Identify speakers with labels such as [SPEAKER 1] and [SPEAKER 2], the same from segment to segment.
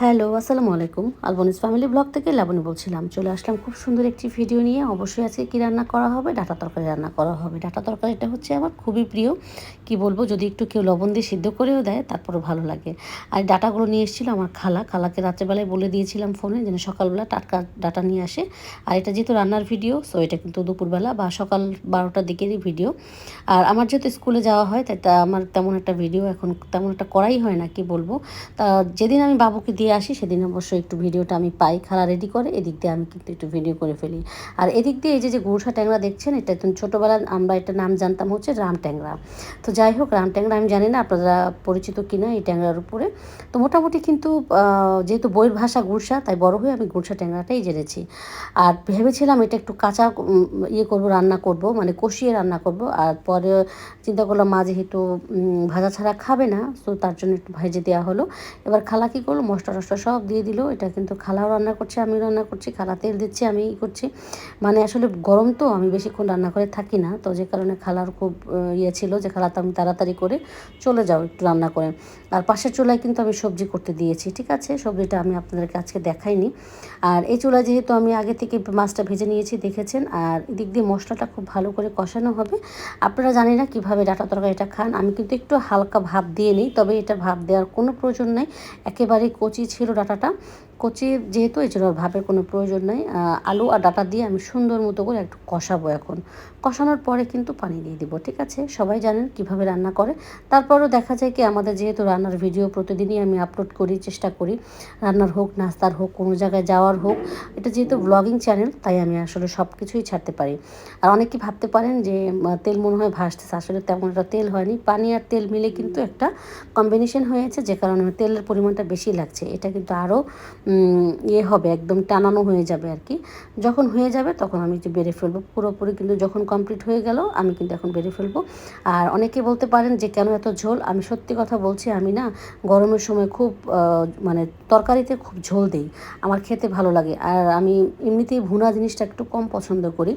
[SPEAKER 1] Hello, আসসালামু আলাইকুম। আলবনিস family blog থেকে লাবণী বলছিলাম। চলে আসলাম খুব সুন্দর একটি ভিডিও নিয়ে। অবশ্যই আজকে কী রান্না করা হবে? ডাটা তরকারি রান্না করা হবে। ডাটা তরকারিটা হচ্ছে আমার খুবই প্রিয়। কি বলব, যদি একটু কেউ লবণ দিয়ে সিদ্ধ করেও দেয় তারপরে ভালো লাগে। আর ডাটাগুলো নিয়ে এসেছিল আমার খালা। খালাকে রাত্রেবেলায় বলে দিয়েছিলাম ফোনে যেন সকালবেলা টাটকা ডাটা নিয়ে আসে। আর এটা যেহেতু রান্নার ভিডিও সো এটা কিন্তু দুপুরবেলা বা সকাল বারোটার দিকেরই ভিডিও। আর আমার যেহেতু স্কুলে যাওয়া হয়, তাই তা আমার তেমন একটা ভিডিও এখন তেমন একটা করাই হয় না, কি বলব। তা যেদিন আমি বাবুকে দিয়ে আসি, সেদিন অবশ্য একটু ভিডিওটা আমি পাই, খালা রেডি করে, এদিক দিয়ে আমি কিন্তু একটু ভিডিও করে ফেলি। আর এদিক দিয়ে এই যে যে গুড়সা ট্যাংরা দেখছেন, এটা একদম ছোটোবেলায় আমরা এটা নাম জানতাম হচ্ছে রাম ট্যাংরা। তো যাই হোক, রাম ট্যাংরা আমি জানি না আপনারা পরিচিত কিনা এই ট্যাংরার উপরে। তো মোটামুটি কিন্তু যেহেতু বইয়ের ভাষা গুড়সা তাই বড় হয়ে আমি গুড়সা ট্যাংরাটাই জেনেছি। আর ভেবেছিলাম এটা একটু কাঁচা ইয়ে করব, রান্না করব মানে কষিয়ে রান্না করব। আর পরে চিন্তা করলাম, মা যেহেতু ভাজা ছাড়া খাবে না, তো তার জন্য একটু ভেজে দেওয়া হলো। এবার খালা কী করল, মশলা টশলা সব দিয়ে দিল, এটা কিন্তু খালাও রান্না করছে আমি রান্না করছি, খালা তেল দিচ্ছি আমি ই করছি। মানে আসলে গরম তো, আমি বেশিক্ষণ রান্না করে থাকি না, তো যে কারণে খালার খুব ইয়ে ছিল যে খালাতে আমি তাড়াতাড়ি করে চলে যাও একটু রান্না করে। আর পাশের চুলায় কিন্তু আমি সবজি করতে দিয়েছি, ঠিক আছে? সবজিটা আমি আপনাদেরকে আজকে দেখাইনি। আর এই চুলায় যেহেতু আমি আগে থেকে মাছটা ভেজে নিয়েছি, দেখেছেন? আর এদিক দিয়ে মশলাটা খুব ভালো করে কষানো হবে। আপনারা জানি না কীভাবে ডাটা তরকারিটা খান, আমি কিন্তু একটু হালকা ভাব দিয়ে নিই, তবে এটা ভাব দেওয়ার কোনো প্রয়োজন নেই। একেবারে কচি ছিল ডাটাটা। কচি যেহেতু, এই জন্য ভাবের কোনো প্রয়োজন নাই। আলু আর ডাটা দিয়ে আমি সুন্দর মতো করে একটু কষাবো এখন। কষানোর পরে কিন্তু পানি দিয়ে দিব, ঠিক আছে? সবাই জানেন কীভাবে রান্না করে। তারপরও দেখা যায় কি, আমাদের যেহেতু রান্নার ভিডিও প্রতিদিনই আমি আপলোড করি, চেষ্টা করি। রান্নার হোক, নাস্তার হোক, কোনো জায়গায় যাওয়ার হোক, এটা যেহেতু ব্লগিং চ্যানেল তাই আমি আসলে সব কিছুই ছাড়তে পারি। আর অনেকে ভাবতে পারেন যে তেল মনে হয় ভাসতেছে, আসলে তেমন একটা তেল হয়নি। পানি আর তেল মিলে কিন্তু একটা কম্বিনেশন হয়েছে, যে কারণে তেলের পরিমাণটা বেশি লাগছে। এটা কিন্তু আরও ইয়ে হবে, একদম টানানো হয়ে যাবে আর কি। যখন হয়ে যাবে তখন আমি যে বেড়ে ফেলব। পুরোপুরি কিন্তু যখন কমপ্লিট হয়ে গেল, আমি কিন্তু এখন বেড়ে ফেলব। আর অনেকে বলতে পারেন যে, কেন এত ঝোল? আমি সত্যি কথা বলছি, আমি না গরমের সময় খুব মানে তরকারিতে খুব ঝোল দিই। আমার খেতে ভালো লাগে। আর আমি এমনিতেই ভুনা জিনিসটা একটু কম পছন্দ করি।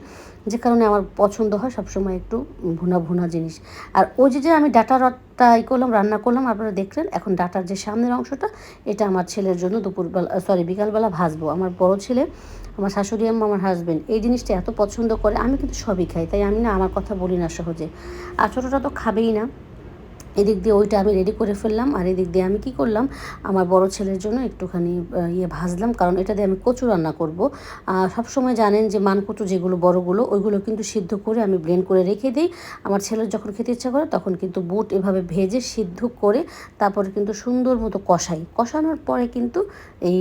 [SPEAKER 1] যে কারণে আমার পছন্দ হয় সবসময় একটু ভুনা ভুনা জিনিস। আর ওই যে যে আমি ডাটা রটটা ই করলাম, রান্না করলাম, আপনারা দেখলেন এখন ডাটার যে সামনের অংশটা, এটা আমার ছেলের জন্য দুপুরবেলা সরি বিকালবেলা ভাজবো। আমার বড় ছেলে, আমার শাশুড়ি আম্মা, আমার হাজব্যান্ড এই জিনিসটা এত পছন্দ করে, আমি কিন্তু সবই খাই, তাই আমি না আমার কথা বলি না সহজে। আর ছোটোটা তো খাবেই না। এদিক দিয়ে ওইটা আমি রেডি করে ফেললাম আর এদিক দিয়ে আমি কি করলাম, আমার বড় ছেলের জন্য একটুখানি ইয়ে ভাজলাম। কারণ এটা দিয়ে আমি কচু রান্না করব। সবসময় জানেন যে মানকচু যেগুলো বড়গুলো, ওইগুলো কিন্তু সিদ্ধ করে আমি ব্লেন্ড করে রেখে দিই। আমার ছেলের যখন খেতে ইচ্ছা করে তখন কিন্তু বুট এভাবে ভেজে সিদ্ধ করে তারপরে কিন্তু সুন্দর মতো কষাই। কষানোর পরে কিন্তু এই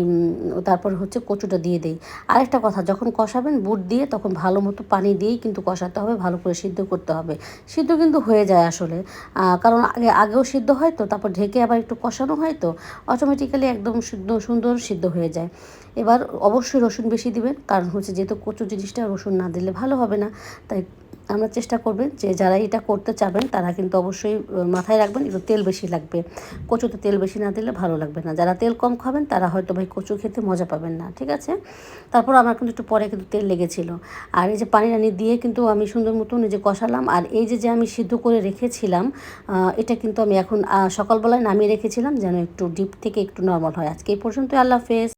[SPEAKER 1] তারপর হচ্ছে কচুটা দিয়ে দিই। আরেকটা কথা, যখন কষাবেন বুট দিয়ে তখন ভালো মতো পানি দিয়েই কিন্তু কষাতে হবে, ভালো করে সিদ্ধ করতে হবে। সিদ্ধ কিন্তু হয়ে যায় আসলে। কারণ আগে আগেও সিদ্ধ হয় তো, তারপর ঢেকে আবার একটু কষানো হয় তো অটোমেটিক্যালি একদম সিদ্ধ, সুন্দর সিদ্ধ হয়ে যায়। এবার অবশ্যই রসুন বেশি দিবেন, কারণ হচ্ছে যেহেতু কচু জিনিসটা রসুন না দিলে ভালো হবে না, তাই আমরা চেষ্টা করবেন যে যারা এটা করতে চাবেন, তারা কিন্তু অবশ্যই মাথায় রাখবেন, একটু তেল বেশি লাগবে। কচুতে তেল বেশি না দিলে ভালো লাগবে না। যারা তেল কম খাবেন, তারা হয়তো ভাই কচু খেতে মজা পাবেন না, ঠিক আছে? তারপর আমার কিন্তু একটু পরে কিন্তু তেল লেগেছিল। আর এই যে পানি রানি দিয়ে কিন্তু আমি সুন্দর মতন যে কষালাম, আর এই যে যে আমি সিদ্ধ করে রেখেছিলাম এটা কিন্তু আমি এখন সকালবেলায় নামিয়ে রেখেছিলাম, যেন একটু ডিপ থেকে একটু নর্মাল হয়। আজকে এই পর্যন্ত আল্লাহ হাফেজ।